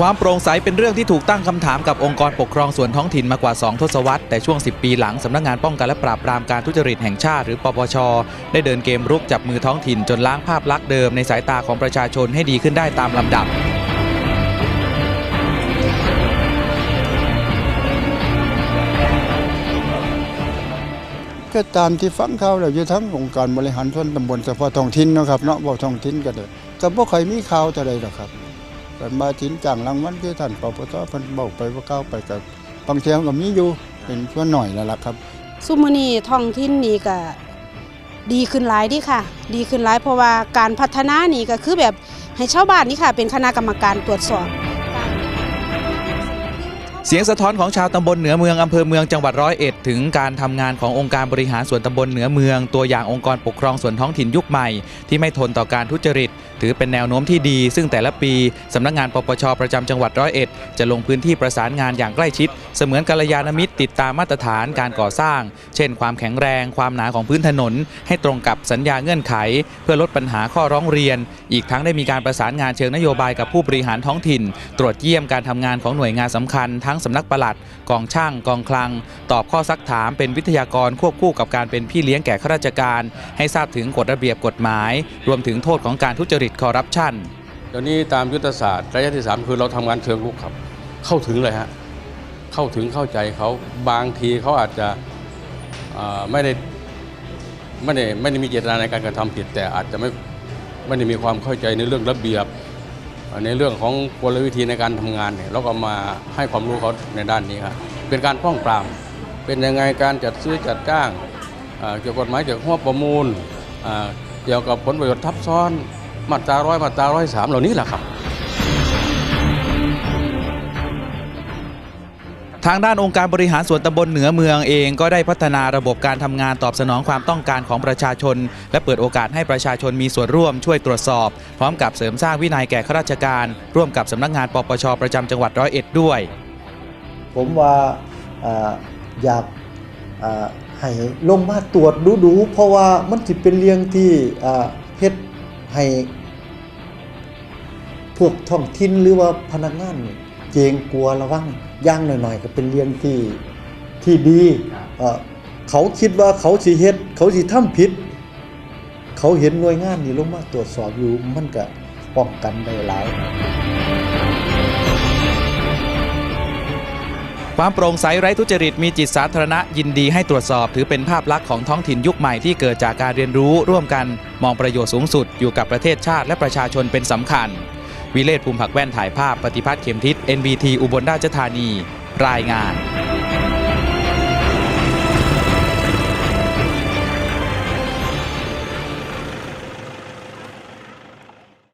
ความโปร่งใสเป็นเรื่องที่ถูกตั้งคำถามกับองค์กรปกครองส่วนท้องถิ่นมากว่า 2 ทศวรรษ แต่ช่วง 10 ปีหลังสำนักงานป้องกันและปราบปรามการทุจริตแห่งชาติหรือปปช ได้เดินเกมรุกจับมือท้องถิ่นจนล้างภาพลักษณ์เดิมในสายตาของประชาชนให้ดีขึ้นได้ตามลำดับก็ตามที่ฟังข่าวแล้วอยู่ทั้งองค์การบริหารส่วนตำบลเฉพาะท้องถิ่นนะครับเนาะบ่ท้องถิ่นก็เด้อก็บ่เคยมีข่าวเท่ใดหรอกครับ กันมาถินจังรางวัลคือท่านปปทพันบอกไปว่าเก้าไปกับบางเทียก็มีอยู่เป็นเพื่อนหน่อยแล้วล่ะครับซุมนีท้องถิ่นนี่ก็ดีขึ้นหลายดีค่ะ ดีขึ้นหลายเพราะว่าการพัฒนานี่ก็คือแบบให้ชาวบ้านนี่ค่ะ เป็นคณะกรรมการตรวจสอบ เสียงสะท้อนของชาวตำบลเหนือเมืองอำเภอเมืองจังหวัดร้อยเอ็ดถึงการทำงานขององค์การบริหารส่วนตำบลเหนือเมือง ตัวอย่างองค์กรปกครองส่วนท้องถิ่นยุคใหม่ ที่ไม่ทนต่อการทุจริต ถือเป็นแนวโน้มที่ดี ซึ่งแต่ละปีสำนักงานปปชประจำจังหวัดร้อยเอ็ดจะลงพื้นที่ประสานงานอย่างใกล้ชิด เสมือนกัลยาณมิตรติดตามมาตรฐานการก่อสร้าง เช่น ความแข็งแรง ความหนาของพื้นถนน ให้ตรงกับสัญญาเงื่อนไข เพื่อลดปัญหาข้อร้องเรียน อีกทั้งได้มีการประสานงานเชิงนโยบายกับผู้บริหารท้องถิ่น ตรวจเยี่ยมการทำงานของหน่วยงานสำคัญทั้งสำนักปลัด กองช่าง กองคลัง ตอบข้อซักถามเป็นวิทยากรควบคู่กับการเป็นพี่เลี้ยงแก่ข้าราชการ ให้ทราบถึงกฎระเบียบกฎหมาย รวมถึงโทษของการทุจริตคอร์รัปชันเดี๋ยวนี้ตามยุทธศาสตร์ระยะที่ 3 คือเราทำงานเชิงรุกครับ เข้าถึงเลยฮะเข้าถึงเข้าใจเขาบางทีเขาอาจจะไม่ได้ไม่ได้ไม่ได้มีเจตนาในการกระทำผิดแต่อาจจะไม่ไม่ได้มีความเข้าใจในเรื่องระเบียบ ในเรื่องของกลวิธีในการทำงานเนี่ยเราก็มาให้ความรู้เขาในด้านนี้ครับเป็นการป้องปราม เป็นยังไงการจัดซื้อจัดจ้างเกี่ยวกับกฎหมายเกี่ยวกับงบประมูลเกี่ยวกับผลประโยชน์ทับซ้อนมาตราร้อยมาตราร้อยสามเหล่านี้แหละครับ ทางด้านองค์การบริหารส่วนตำบลเหนือเมืองเองก็ได้พัฒนาระบบการทำงานตอบสนองความต้องการของประชาชน และเปิดโอกาสให้ประชาชนมีส่วนร่วมช่วยตรวจสอบ พร้อมกับเสริมสร้างวินัยแก่ข้าราชการ ร่วมกับสำนักงานปปชประจำจังหวัดร้อยเอ็ดด้วย ผมว่าออยากให้ลงมาตรวจดูๆเพราะว่ามันสิเป็นเรื่องที่เฮ็ดให้พวกท้องถิ่นหรือว่าพนักงานเกรงกลัวระวังอย่างหน่อยๆ ก็เป็นเรื่องที่ที่ดีเอ่อเขาคิดว่าเขาสิเฮ็ด เขาสิทำผิด เขาเห็นหน่วยงานนี่ลงมาตรวจสอบอยู่มันก็ป้องกันได้หลายความโปร่งใสไร้ทุจริตมีจิตสาธารณะยินดีให้ตรวจสอบ ถือเป็นภาพลักษณ์ของท้องถิ่นยุคใหม่ที่เกิดจากการเรียนรู้ร่วมกัน มองประโยชน์สูงสุดอยู่กับประเทศชาติและประชาชนเป็นสำคัญ วิเลศภูมิผักแว่นถ่ายภาพปฏิพัฒน์เข็มทิศ NBT อุบลราชธานี รายงาน